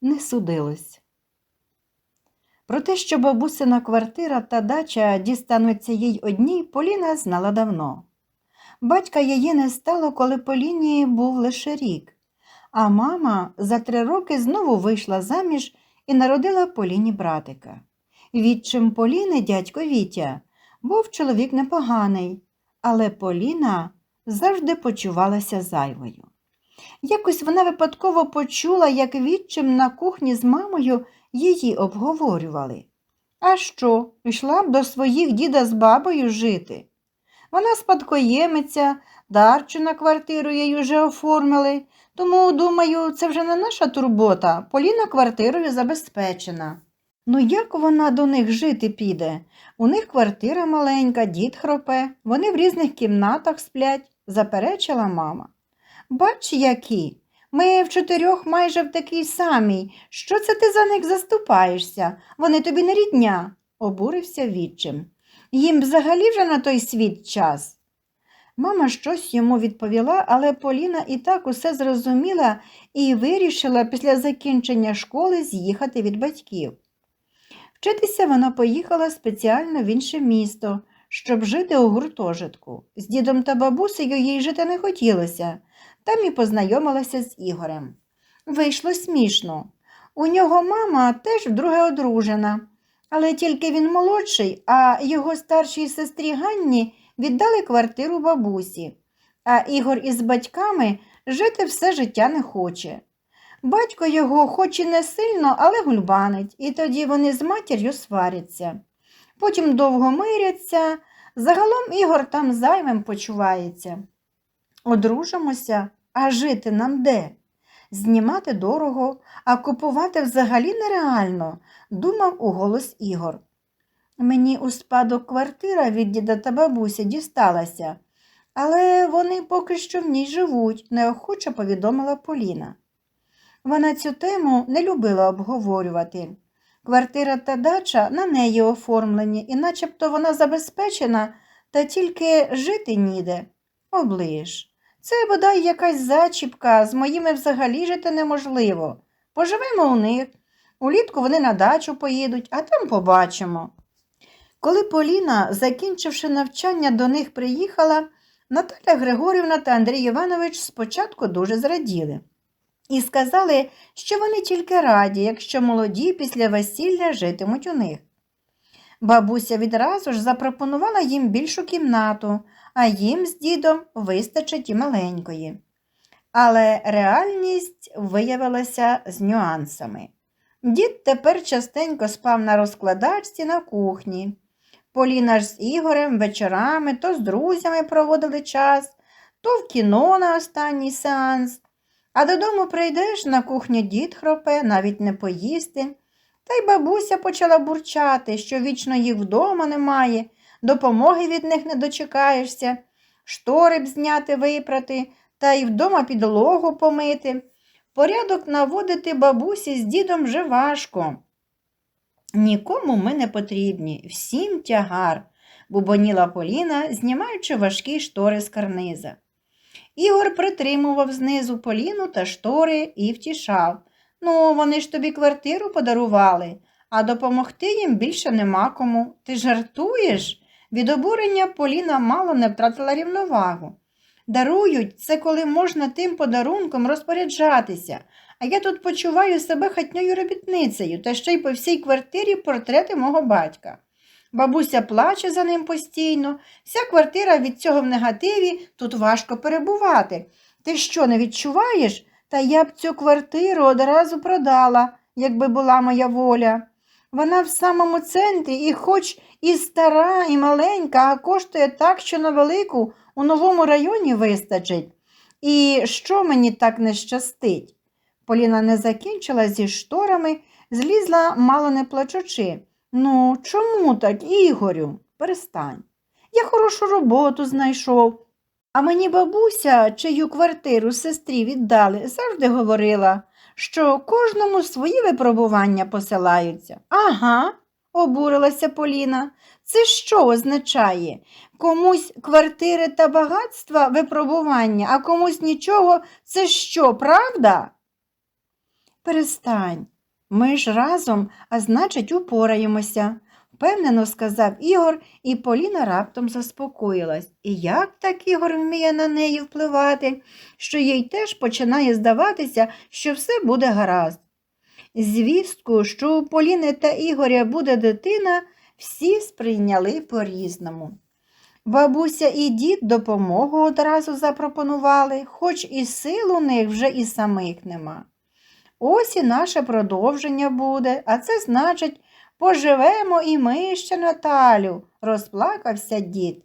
не судилось. Про те, що бабусина квартира та дача дістануться їй одній, Поліна знала давно. Батька її не стало, коли Поліні був лише рік, а мама за три роки знову вийшла заміж і народила Поліні братика. Відчим Поліни, дядько Вітя, був чоловік непоганий, але Поліна завжди почувалася зайвою. Якось вона випадково почула, як відчим на кухні з мамою її обговорювали. А що, йшла б до своїх діда з бабою жити? Вона спадкоємиця, дарчу на квартиру їй уже оформили, тому, думаю, це вже не наша турбота, Поліна квартирою забезпечена. Ну як вона до них жити піде? У них квартира маленька, дід хропе, вони в різних кімнатах сплять, заперечила мама. Бач, які. Ми в чотирьох майже в такій самій. Що це ти за них заступаєшся? Вони тобі не рідня, обурився відчим. Їм взагалі вже на той світ час. Мама щось йому відповіла, але Поліна і так усе зрозуміла і вирішила після закінчення школи з'їхати від батьків. Вчитися вона поїхала спеціально в інше місто, щоб жити у гуртожитку. З дідом та бабусею їй жити не хотілося, там і познайомилася з Ігорем. Вийшло смішно. У нього мама теж вдруге одружена, але тільки він молодший, а його старшій сестрі Ганні віддали квартиру бабусі, а Ігор із батьками жити все життя не хоче. Батько його, хоч і не сильно, але гульбанить, і тоді вони з матір'ю сваряться. Потім довго миряться, загалом Ігор там зайвим почувається. Одружимося, а жити нам де? Знімати дорого, а купувати взагалі нереально, думав уголос Ігор. Мені у спадок квартира від діда та бабусі дісталася, але вони поки що в ній живуть, неохоче повідомила Поліна. Вона цю тему не любила обговорювати. Квартира та дача на неї оформлені, і начебто вона забезпечена, та тільки жити ніде. Оближ. Це бодай якась зачіпка, з моїми взагалі жити неможливо. Поживемо у них. Улітку вони на дачу поїдуть, а там побачимо. Коли Поліна, закінчивши навчання, до них приїхала, Наталя Григорівна та Андрій Іванович спочатку дуже зраділи і сказали, що вони тільки раді, якщо молоді після весілля житимуть у них. Бабуся відразу ж запропонувала їм більшу кімнату, а їм з дідом вистачить і маленької. Але реальність виявилася з нюансами. Дід тепер частенько спав на розкладачці на кухні. Поліна ж з Ігорем вечорами то з друзями проводили час, то в кіно на останній сеанс. А додому прийдеш на кухню дід хропе, навіть не поїсти. Та й бабуся почала бурчати, що вічно їх вдома немає, допомоги від них не дочекаєшся, штори б зняти, випрати, та й вдома підлогу помити. Порядок наводити бабусі з дідом вже важко. Нікому ми не потрібні, всім тягар, бубоніла Поліна, знімаючи важкі штори з карниза. Ігор притримував знизу Поліну та штори і втішав. Ну, вони ж тобі квартиру подарували, а допомогти їм більше нема кому. Ти жартуєш? Від обурення Поліна мало не втратила рівновагу. Дарують це, коли можна тим подарунком розпоряджатися, а я тут почуваю себе хатньою робітницею та ще й по всій квартирі портрети мого батька. Бабуся плаче за ним постійно, вся квартира від цього в негативі, тут важко перебувати. Ти що, не відчуваєш? Та я б цю квартиру одразу продала, якби була моя воля. Вона в самому центрі і хоч і стара, і маленька, а коштує так, що на велику у новому районі вистачить. І що мені так не щастить? Поліна не закінчила зі шторами, злізла, мало не плачучи. Ну, чому так, Ігорю? Перестань. Я хорошу роботу знайшов. А мені бабуся, чию квартиру сестрі віддали, завжди говорила, що кожному свої випробування посилаються. Ага, обурилася Поліна. Це що означає? Комусь квартири та багатства випробування, а комусь нічого. Це що, правда? Перестань. Ми ж разом, а значить, упораємося, впевнено сказав Ігор, і Поліна раптом заспокоїлась. І як так Ігор вміє на неї впливати, що їй теж починає здаватися, що все буде гаразд. Звістку, що у Поліни та Ігоря буде дитина, всі сприйняли по-різному. Бабуся і дід допомогу одразу запропонували, хоч і сил у них вже і самих нема. Ось і наше продовження буде, а це значить, поживемо і ми ще Наталю, розплакався дід.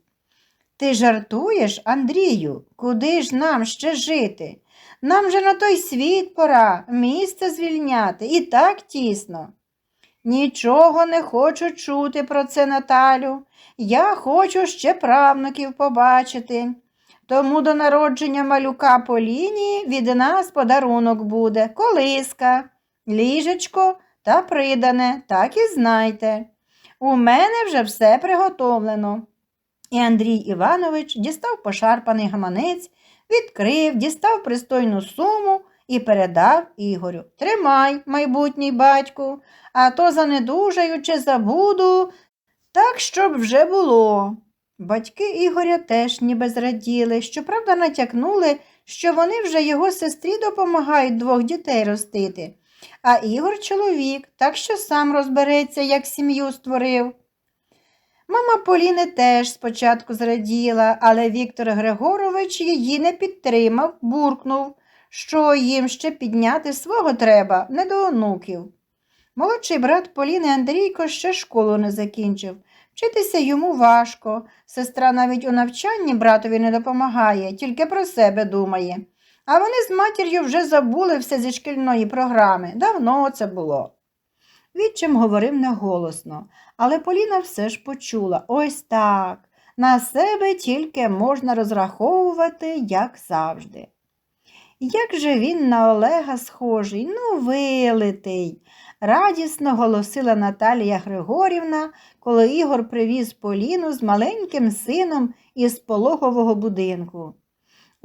Ти жартуєш, Андрію, куди ж нам ще жити? Нам же на той світ пора, місце звільняти, і так тісно. Нічого не хочу чути про це, Наталю. Я хочу ще правнуків побачити. Тому до народження малюка Поліні від нас подарунок буде колиска, ліжечко та придане, так і знайте. У мене вже все приготовлено. І Андрій Іванович дістав пошарпаний гаманець, відкрив, дістав пристойну суму і передав Ігорю. Тримай, майбутній батьку, а то занедужаючи забуду, так, щоб вже було. Батьки Ігоря теж ніби зраділи, щоправда, натякнули, що вони вже його сестрі допомагають двох дітей ростити, а Ігор чоловік, так що сам розбереться, як сім'ю створив. Мама Поліни теж спочатку зраділа, але Віктор Григорович її не підтримав, буркнув, що їм ще підняти свого треба, не до онуків. Молодший брат Поліни Андрійко ще школу не закінчив. Вчитися йому важко. Сестра навіть у навчанні братові не допомагає, тільки про себе думає. А вони з матір'ю вже забули все зі шкільної програми. Давно це було. Відчим говорив неголосно, але Поліна все ж почула ось так. На себе тільки можна розраховувати, як завжди. Як же він на Олега схожий, ну, вилитий, радісно голосила Наталія Григорівна, коли Ігор привіз Поліну з маленьким сином із пологового будинку.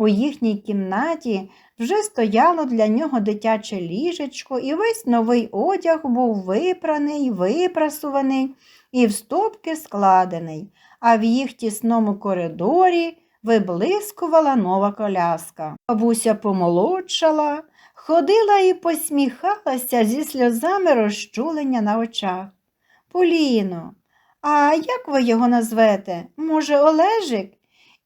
У їхній кімнаті вже стояло для нього дитяче ліжечко, і весь новий одяг був випраний, випрасуваний і в стопки складений, а в їх тісному коридорі виблискувала нова коляска. Бабуся помолодшала, ходила і посміхалася зі сльозами розчулення на очах. Поліно, а як ви його назвете? Може, Олежик?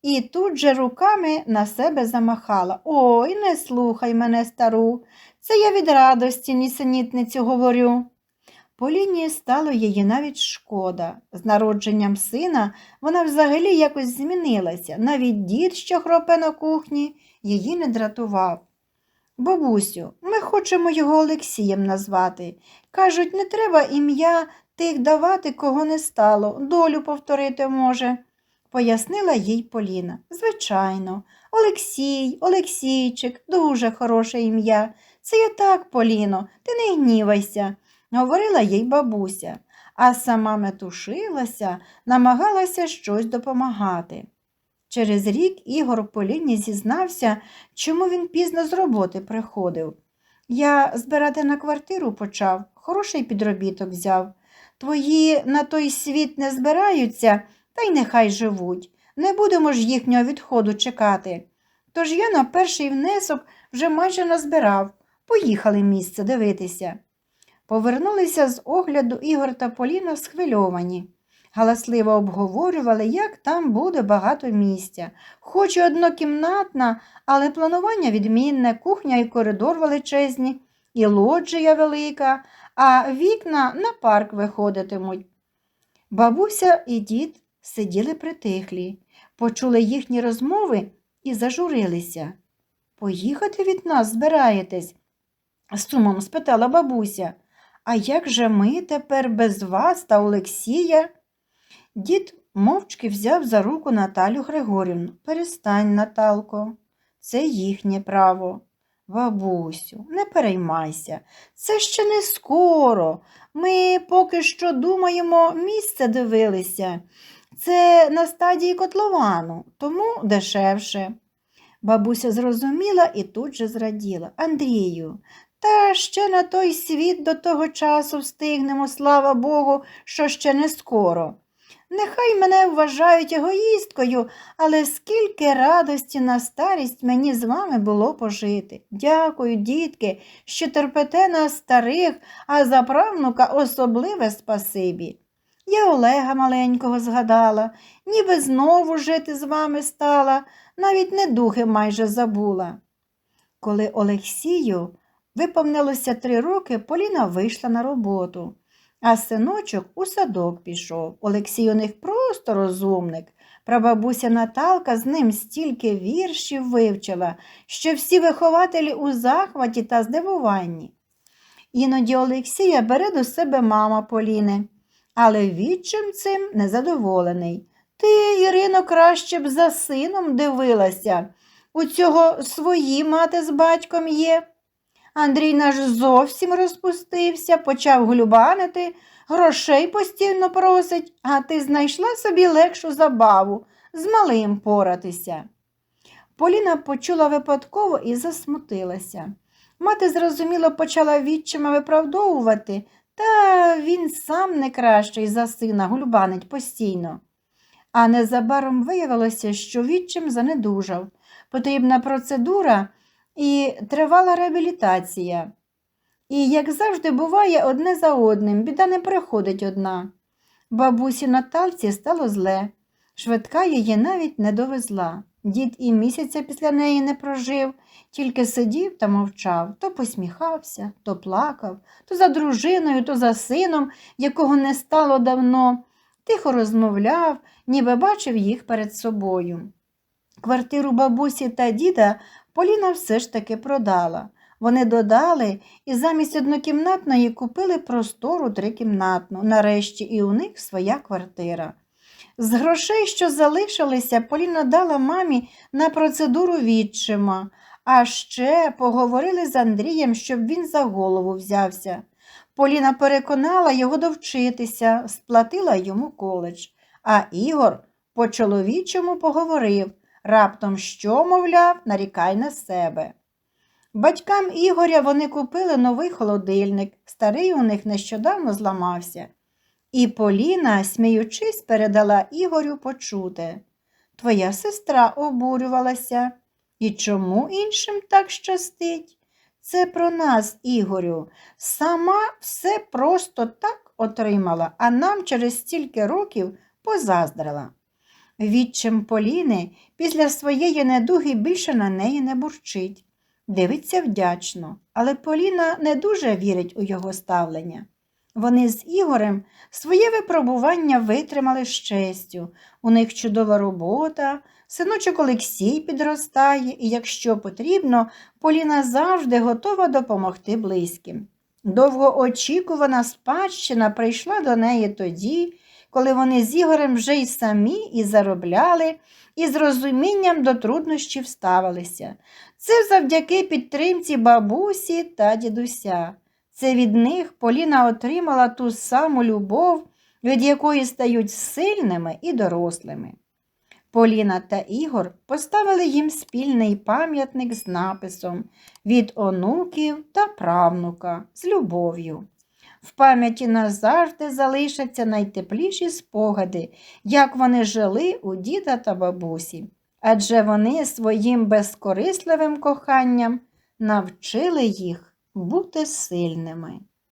І тут же руками на себе замахала. Ой, не слухай мене, стару. Це я від радості нісенітницю говорю. Поліні стало її навіть шкода. З народженням сина вона взагалі якось змінилася. Навіть дід, що хропе на кухні, її не дратував. Бабусю, ми хочемо його Олексієм назвати. Кажуть, не треба ім'я тих давати, кого не стало, долю повторити може, пояснила їй Поліна. Звичайно, Олексій, Олексійчик, дуже хороше ім'я. Це я так, Поліно, ти не гнівайся, говорила їй бабуся, а сама метушилася, намагалася щось допомагати. Через рік Ігор Поліні зізнався, чому він пізно з роботи приходив. Я збирати на квартиру почав, хороший підробіток взяв. Твої на той світ не збираються, та й нехай живуть. Не будемо ж їхнього відходу чекати. Тож я на перший внесок вже майже назбирав. Поїхали місце дивитися. Повернулися з огляду Ігор та Поліна схвильовані. Галасливо обговорювали, як там буде багато місця. Хоч і однокімнатна, але планування відмінне, кухня і коридор величезні, і лоджія велика, а вікна на парк виходитимуть. Бабуся і дід сиділи притихлі, почули їхні розмови і зажурилися. Поїхати від нас збираєтесь? з сумом спитала бабуся. А як же ми тепер без вас та Олексія? Дід мовчки взяв за руку Наталю Григорівну. Перестань, Наталко, це їхнє право. Бабусю, не переймайся, це ще не скоро. Ми поки що думаємо, місце дивилися. Це на стадії котловану, тому дешевше. Бабуся зрозуміла і тут же зраділа. Андрію, Та ще на той світ до того часу встигнемо, слава Богу, що ще не скоро. Нехай мене вважають егоїсткою, але скільки радості на старість мені з вами було пожити. Дякую, дітки, що терпете нас старих, а за правнука особливе спасибі. Я Олега маленького згадала, ніби знову жити з вами стала, навіть не духи майже забула. Коли Олексію виповнилося три роки, Поліна вийшла на роботу, а синочок у садок пішов. Олексій у них просто розумник. Прабабуся Наталка з ним стільки віршів вивчила, що всі вихователі у захваті та здивуванні. Іноді Олексія бере до себе мама Поліни, але відчим цим незадоволений. Ти, Ірино, краще б за сином дивилася. У цього свої мати з батьком є. Андрій наш зовсім розпустився, почав глюбанити, грошей постійно просить, а ти знайшла собі легшу забаву з малим поратися. Поліна почула випадково і засмутилася. Мати, зрозуміло, почала відчима виправдовувати, та він сам не кращий за сина гульбанить постійно. А незабаром виявилося, що відчим занедужав. Потрібна процедура і тривала реабілітація. І, як завжди буває, одне за одним, біда не приходить одна. Бабусі Наталці стало зле. Швидка її навіть не довезла. Дід і місяця після неї не прожив, тільки сидів та мовчав, то посміхався, то плакав, то за дружиною, то за сином, якого не стало давно, тихо розмовляв, ніби бачив їх перед собою. Квартиру бабусі та діда Поліна все ж таки продала. Вони додали і замість однокімнатної купили простору трикімнатну. Нарешті і у них своя квартира. З грошей, що залишилися, Поліна дала мамі на процедуру відчима, а ще поговорили з Андрієм, щоб він за голову взявся. Поліна переконала його довчитися, сплатила йому коледж, а Ігор по чоловічому поговорив, раптом що, мовляв, нарікай на себе. Батькам Ігоря вони купили новий холодильник, старий у них нещодавно зламався. І Поліна, сміючись, передала Ігорю почуте. Твоя сестра обурювалася. І чому іншим так щастить? Це про нас, Ігорю. Сама все просто так отримала, а нам через стільки років позаздрила. Відчим Поліни після своєї недуги більше на неї не бурчить. Дивиться вдячно, але Поліна не дуже вірить у його ставлення. Вони з Ігорем своє випробування витримали з честю. У них чудова робота, синочок Олексій підростає, і, якщо потрібно, Поліна завжди готова допомогти близьким. Довгоочікувана спадщина прийшла до неї тоді, коли вони з Ігорем вже й самі і заробляли, і з розумінням до труднощів ставилися. Це завдяки підтримці бабусі та дідуся. Це від них Поліна отримала ту саму любов, від якої стають сильними і дорослими. Поліна та Ігор поставили їм спільний пам'ятник з написом від онуків та правнука з любов'ю. В пам'яті назавжди залишаться найтепліші спогади, як вони жили у діда та бабусі, адже вони своїм безкорисливим коханням навчили їх бути сильними.